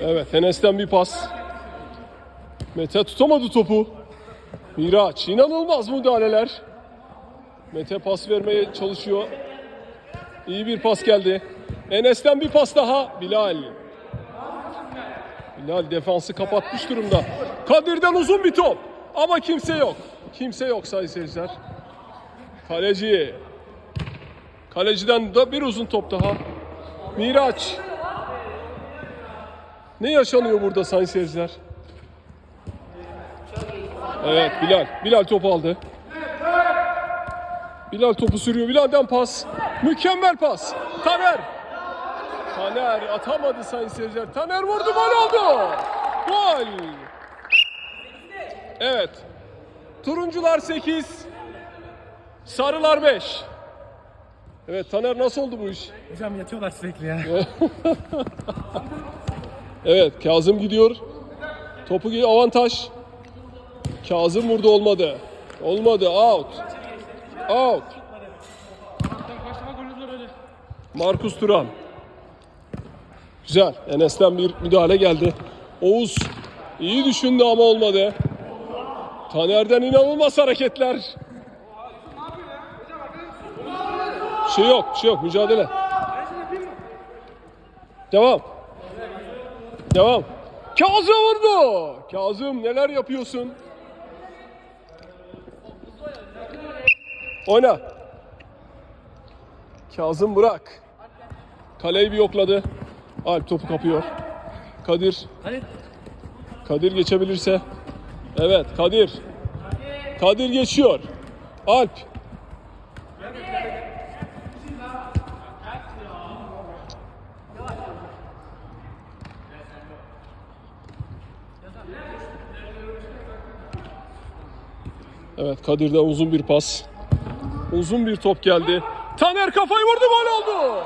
Evet Enes'ten bir pas. Mete tutamadı topu. Miraç inanılmaz müdahaleler. Mete pas vermeye çalışıyor. İyi bir pas geldi. Enes'ten bir pas daha. Bilal. Bilal defansı kapatmış durumda. Kadir'den uzun bir top. Ama kimse yok. Kimse yok sayın seyirciler. Kaleci. Kaleciden de bir uzun top daha. Miraç. Ne yaşanıyor burada sayın seyirciler? Evet Bilal. Bilal topu aldı. Bilal topu sürüyor. Bilal'den pas. Mükemmel pas. Taner. Taner atamadı sayın seyirciler. Taner vurdu gol oldu. Gol. Evet. Turuncular 8. Sarılar 5. Evet Taner nasıl oldu bu iş? Hocam yatıyorlar sürekli ya. Evet Kazım gidiyor. Topu gi- avantaj. Kazım vurdu olmadı. Olmadı out. Out. Markus Turan. Güzel. Enes'ten bir müdahale geldi. Oğuz iyi düşündü ama olmadı. Taner'den inanılmaz hareketler. Şey yok, şey yok. Mücadele. Devam. Devam. Kazım vurdu. Kazım neler yapıyorsun? Oyna. Kazım bırak. Kaleyi bir yokladı. Alp topu kapıyor. Kadir. Kadir geçebilirse. Evet Kadir. Kadir geçiyor. Alp. Kadir'den uzun bir pas. Uzun bir top geldi. Taner kafayı vurdu gol oldu.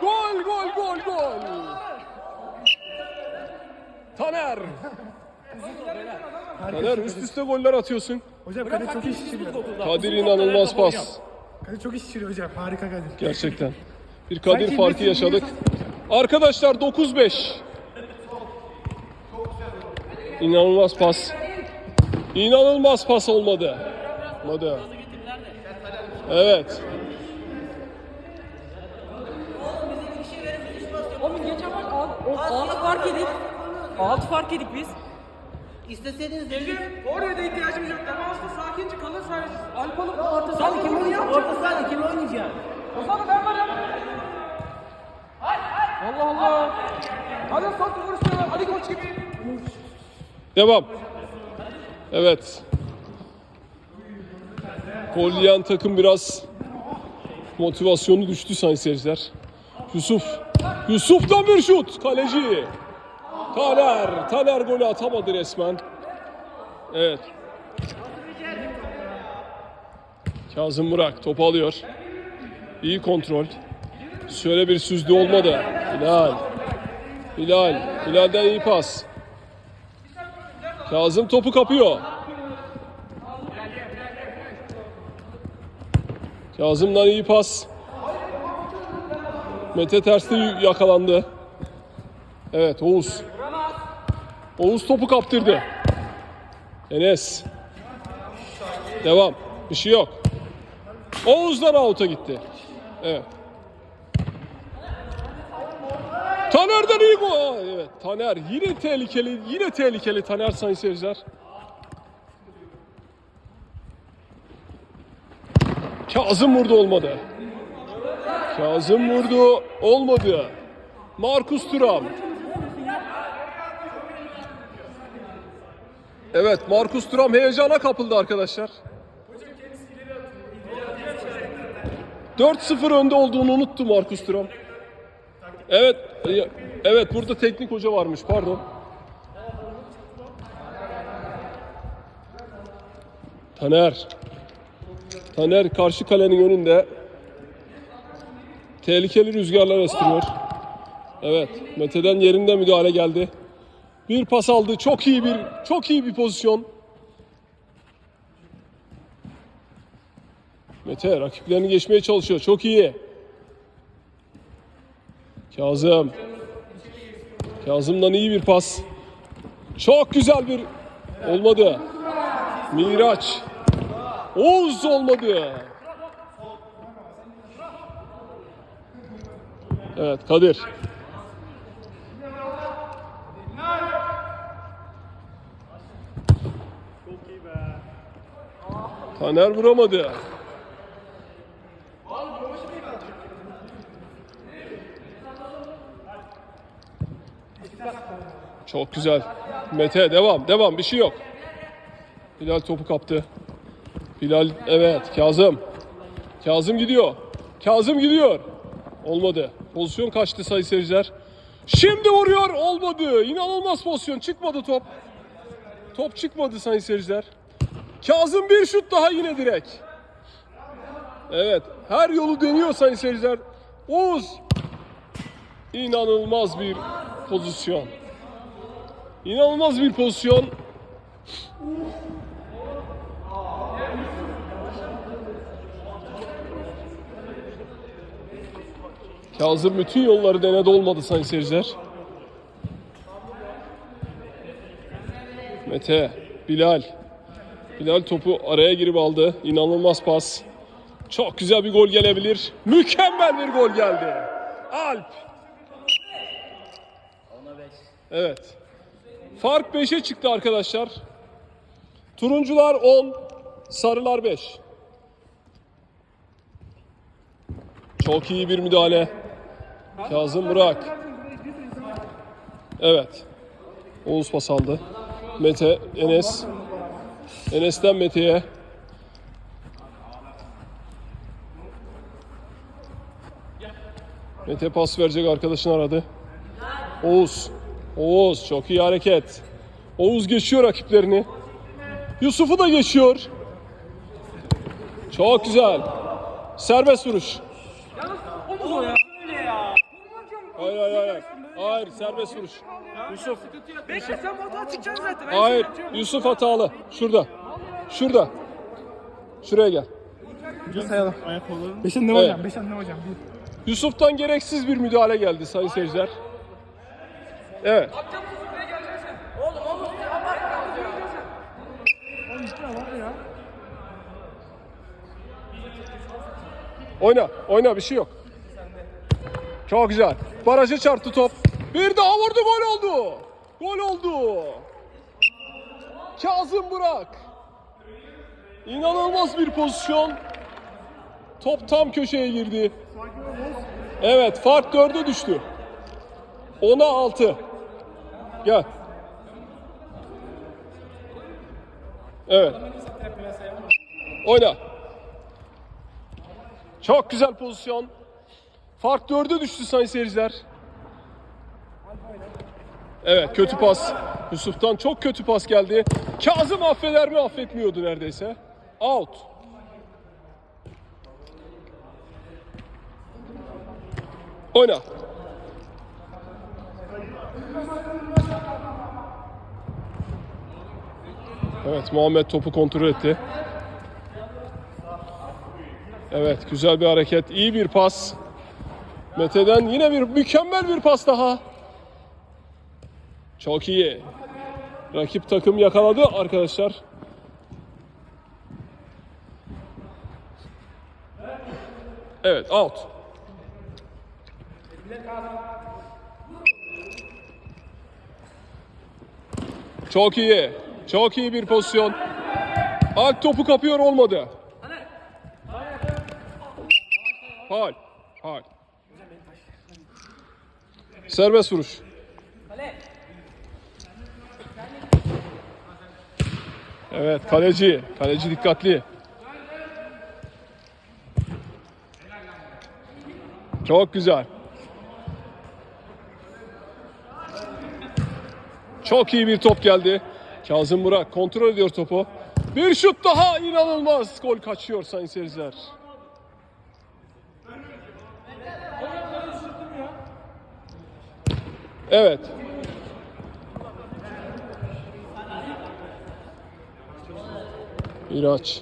Gol gol gol gol. Taner. Taner üst üste goller atıyorsun. Hocam Kadir çok iş şişiriyor. Kadir inanılmaz pas. Kadir çok iş şişiriyor hocam. Harika Kadir. Gerçekten. Bir Kadir Sanki farkı yaşadık. Arkadaşlar 9-5. İnanılmaz pas. İnanılmaz pas olmadı. Olmadı. Evet. Oğlum geçen maç alt, o, altı fark yedik. Altı fark yedik biz. İsteseydiniz dedik. Oraya da ihtiyacımız yok. Defansta sakince kalır sadece. Alp alıp orta Sen kim oynayacak? Orta sahada kim oynayacak? O zaman ben varım. Allah Allah. Hadi soktu vuruşları. Hadi koç gibi. Devam. Evet. Gol yiyen takım biraz motivasyonu düştü sayın seyirciler. Yusuf. Yusuf'tan bir şut. Kaleci. Taner. Taner golü atamadı resmen. Evet. Kazım Burak topu alıyor. İyi kontrol. Şöyle bir süzdü olmadı. Hilal. Hilal. Hilal'den iyi pas. Kazım topu kapıyor. Kazım'dan iyi pas. Mete terste yakalandı. Evet Oğuz. Oğuz topu kaptırdı. Enes. Devam. Bir şey yok. Oğuz'dan out'a gitti. Evet. Taner'den iyi gol. Evet Taner yine tehlikeli. Yine tehlikeli Taner sayın seyirciler. Kazım vurdu olmadı. Kazım vurdu olmadı. Markus Thuram. Evet Markus Thuram heyecana kapıldı arkadaşlar. 4-0 önde olduğunu unuttu Markus Thuram. Evet, evet burada teknik hoca varmış pardon. Taner. Taner karşı kalenin önünde. Tehlikeli rüzgarlar estiriyor. Evet, Mete'den yerinde müdahale geldi. Bir pas aldı. Çok iyi bir çok iyi bir pozisyon. Mete rakiplerini geçmeye çalışıyor. Çok iyi. Kazım. Kazım'dan iyi bir pas. Çok güzel bir olmadı. Miraç. Oğuz olmadı. Evet Kadir. Taner vuramadı. Çok güzel. Mete devam devam bir şey yok. Bilal topu kaptı. Bilal evet Kazım. Kazım gidiyor. Kazım gidiyor. Olmadı. Pozisyon kaçtı sayı seyirciler. Şimdi vuruyor. Olmadı. İnanılmaz pozisyon. Çıkmadı top. Top çıkmadı sayın seyirciler. Kazım bir şut daha yine direk. Evet. Her yolu deniyor sayın seyirciler. Oğuz. İnanılmaz bir pozisyon. İnanılmaz bir pozisyon. Kazım bütün yolları denedi olmadı sayın seyirciler. Mete, Bilal. Bilal topu araya girip aldı. İnanılmaz pas. Çok güzel bir gol gelebilir. Mükemmel bir gol geldi. Alp. Evet. Fark 5'e çıktı arkadaşlar. Turuncular 10, sarılar 5. Çok iyi bir müdahale. Kazım Burak. Evet. Oğuz pas aldı. Mete, Enes. Enes'ten Mete'ye. Mete pas verecek arkadaşını aradı. Oğuz. Oğuz çok iyi hareket. Oğuz geçiyor rakiplerini. Yusuf'u da geçiyor. Çok güzel. Serbest vuruş. Hayır hayır hayır. Hayır serbest vuruş. Yusuf. Bekle sen bana çıkacaksın zaten. Ben Hayır. seni. Yusuf hatalı. Şurada. Şurada. Şuraya gel. Bir sayalım. Beş annem Evet. hocam. Beş annem hocam. Bir. Yusuf'tan gereksiz bir müdahale geldi sayın seyirciler. Evet. Oyna, oyna bir şey yok. Çok güzel. Baraja çarptı top. Bir daha vurdu gol oldu. Gol oldu. Kazım Burak. İnanılmaz bir pozisyon. Top tam köşeye girdi. Evet fark dörde düştü. Ona altı. Gel. Evet. Oyna. Çok güzel pozisyon. Fark dörde düştü sayın seyirciler. Evet kötü pas. Yusuf'tan çok kötü pas geldi. Kazım affeder mi affetmiyordu neredeyse. Out. Oyna. Evet Muhammed topu kontrol etti. Evet güzel bir hareket. iyi bir pas. Mete'den yine bir mükemmel bir pas daha. Çok iyi. Rakip takım yakaladı arkadaşlar. Evet out. Çok iyi. Çok iyi bir pozisyon. Alp topu kapıyor olmadı. Faul. Serbest vuruş. Evet kaleci. Kaleci dikkatli. Çok güzel. Çok iyi bir top geldi. Kazım Burak kontrol ediyor topu. Bir şut daha inanılmaz. Gol kaçıyor sayın seyirciler. Evet. Miraç.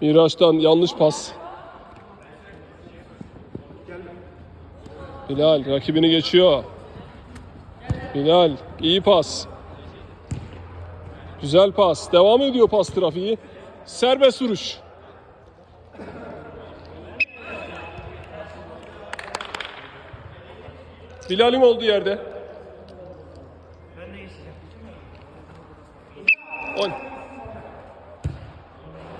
Miraç'tan yanlış pas. Bilal rakibini geçiyor. Bilal iyi pas. Güzel pas. Devam ediyor pas trafiği. Serbest vuruş. Bilal'in olduğu yerde. On.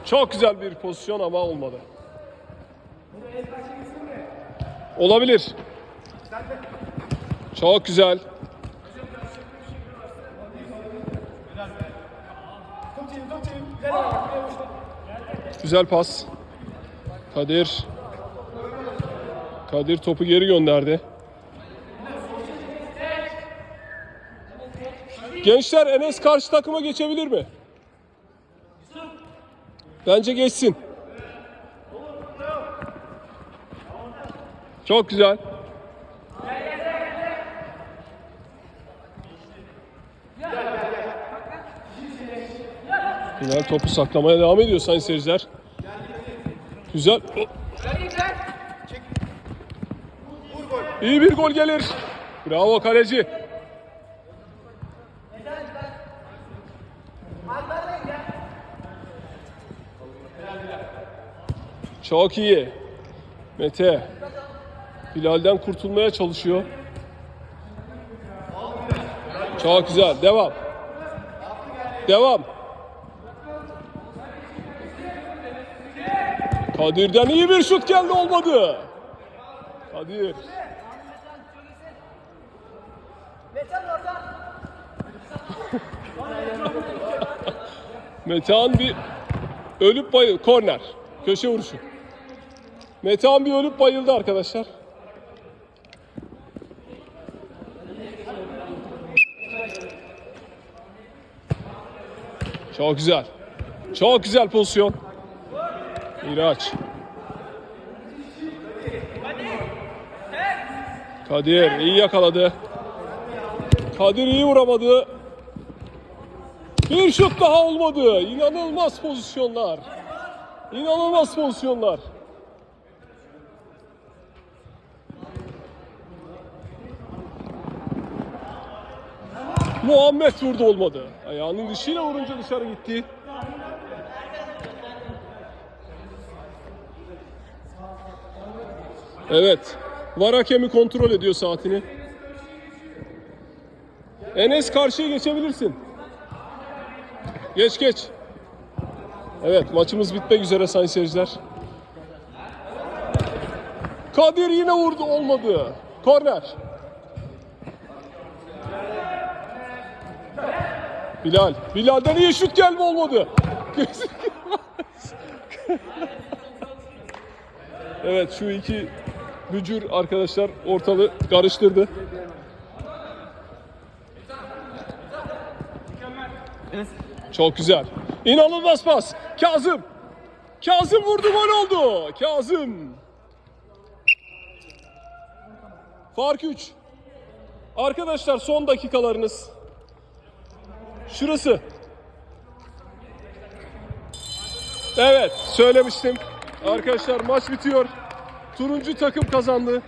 Çok güzel bir pozisyon ama olmadı. Olabilir. Çok güzel. Güzel pas. Kadir. Kadir topu geri gönderdi. Gençler Enes karşı takıma geçebilir mi? Bence geçsin. Çok güzel. Bilal topu saklamaya devam ediyor sayın seyirciler. Güzel. İyi bir gol gelir. Bravo kaleci. Çok iyi. Mete. Bilal'den kurtulmaya çalışıyor. Çok güzel. Devam. Devam. Kadir'den iyi bir şut geldi olmadı. Kadir. Metehan bir ölüp bayıl korner. Köşe vuruşu. Metehan bir ölüp bayıldı arkadaşlar. Çok güzel. Çok güzel pozisyon. Miraç. Kadir iyi yakaladı. Kadir iyi vuramadı. Bir şut daha olmadı. İnanılmaz pozisyonlar. İnanılmaz pozisyonlar. Muhammed vurdu olmadı. Ayağının dışıyla vurunca dışarı gitti. Evet. Var hakemi kontrol ediyor saatini. Enes karşıya geçebilirsin. Geç geç. Evet maçımız bitmek üzere sayın seyirciler. Kadir yine vurdu olmadı. Korner. Bilal. Bilal'den iyi şut gelme olmadı. evet şu iki bücür arkadaşlar ortalığı karıştırdı. Çok güzel. İnanılmaz pas. Kazım. Kazım vurdu gol oldu. Kazım. Fark 3. Arkadaşlar son dakikalarınız. Şurası. Evet söylemiştim. Arkadaşlar maç bitiyor. Turuncu takım kazandı.